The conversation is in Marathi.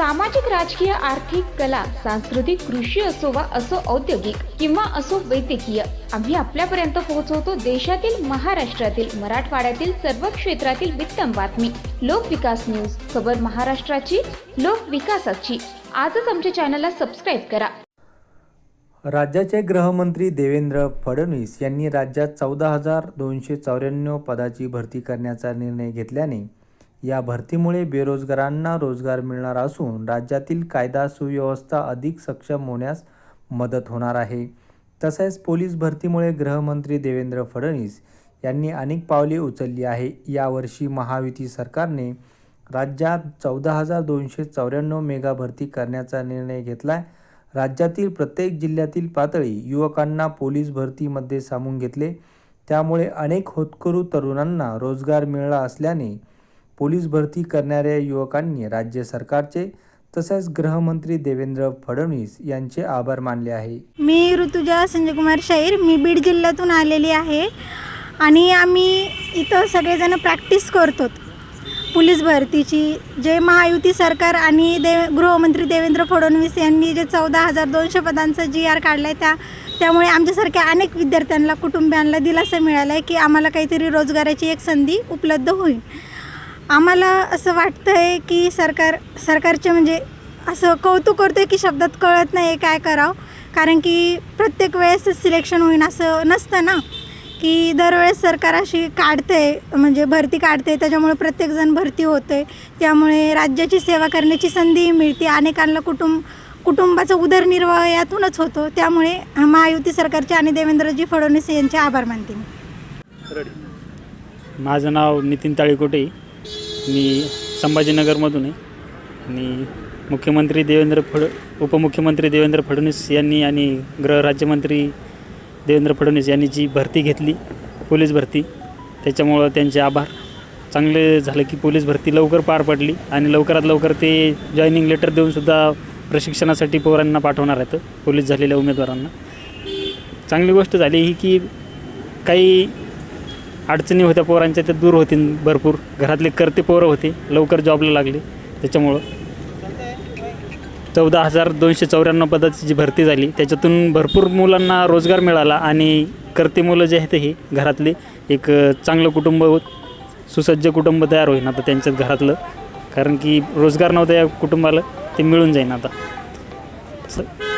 सामाजिक राजकीय आर्थिक कला सांस्कृतिक कृषी असो वा असो औद्योगिक किंवा असो वैद्यकीय आम्ही आपल्यापर्यंत पोहोचवतो देशातील महाराष्ट्रातील मराठवाड्यातील सर्व क्षेत्रातील वित्तम बातमी. लोकविकास न्यूज खबर महाराष्ट्राची लोकविकासाची आजच आमच्या चॅनलला सबस्क्राईब करा. राज्याचे गृहमंत्री देवेंद्र फडणवीस यांनी राज्यात चौदा हजार दोनशे चौऱ्याण्णव पदाची भरती करण्याचा निर्णय घेतल्याने या भरतीमुळे बेरोजगारांना रोजगार मिळणार असून राज्यातील कायदा सुव्यवस्था अधिक सक्षम होण्यास मदत होणार आहे. तसेच पोलीस भरतीमुळे गृहमंत्री देवेंद्र फडणवीस यांनी अनेक पावले उचलली आहे. यावर्षी महायुती सरकारने राज्यात चौदा हजार दोनशे चौऱ्याण्णव मेगा भरती करण्याचा निर्णय घेतला आहे राज्यातील प्रत्येक जिल्ह्यातील पातळी युवकांना पोलीस भरतीमध्ये सामून घेतले. त्यामुळे अनेक होतकरू तरुणांना रोजगार मिळाला असल्याने पोलीस भरती करणाऱ्या युवकांनी राज्य सरकारचे तसेच गृहमंत्री देवेंद्र फडणवीस यांचे आभार मानले आहे. मी ऋतुजा संजयकुमार शाहीर मी बीड जिल्ह्यातून आलेली आहे आणि आम्ही इथं सगळेजण प्रॅक्टिस करतो. पोलीस भरतीची जे महायुती सरकार आणि दे गृहमंत्री देवेंद्र फडणवीस यांनी जे चौदा हजार दोनशे पदांचं जी आर काढलं आहे त्या त्यामुळे आमच्यासारख्या अनेक विद्यार्थ्यांना कुटुंबियांना दिलासा मिळाला आहे की आम्हाला काहीतरी रोजगाराची एक संधी उपलब्ध होईल. आम्हाला असं वाटतं आहे की सरकार सरकारचे म्हणजे असं कौतुक करतो आहे की शब्दात कळत नाही काय करावं. कारण की प्रत्येक वेळेस सिलेक्शन होईन असं नसतं ना. की दरवेळेस सरकार अशी काढते म्हणजे भरती काढते त्याच्यामुळे प्रत्येकजण भरती होते त्यामुळे राज्याची सेवा करण्याची संधी मिळते अनेकांना कुटुंब कुटुंबाचा उदरनिर्वाह यातूनच होतो. त्यामुळे महायुती सरकारचे आणि देवेंद्रजी फडणवीस यांचे आभार मानते मी. माझं नाव नितीन ताळीकोटे. मी संभाजीनगरमधून आहे. आणि मुख्यमंत्री देवेंद्र फड उपमुख्यमंत्री देवेंद्र फडणवीस यांनी आणि गृहराज्यमंत्री देवेंद्र फडणवीस यांनी जी भरती घेतली पोलीस भरती त्याच्यामुळं त्यांचे आभार. चांगले झालं की पोलीस भरती लवकर पार पडली आणि लवकरात लवकर ते जॉईनिंग लेटर देऊनसुद्धा प्रशिक्षणासाठी पोरांना पाठवणार आहेत पोलीस झालेल्या उमेदवारांना. चांगली गोष्ट झाली ही की काही अडचणी होत्या पोरांच्या त्या दूर होतील भरपूर. घरातले करते पोरं होते लवकर जॉबला लागले त्याच्यामुळं. चौदा हजार दोनशे चौऱ्याण्णव पदाची जी भरती झाली त्याच्यातून भरपूर मुलांना रोजगार मिळाला आणि करते मुलं जे आहेत हे घरातले एक चांगलं कुटुंब सुसज्ज कुटुंब तयार होईन आता त्यांच्यात घरातलं. कारण की रोजगार नव्हता या कुटुंबाला ते मिळून जाईन आता.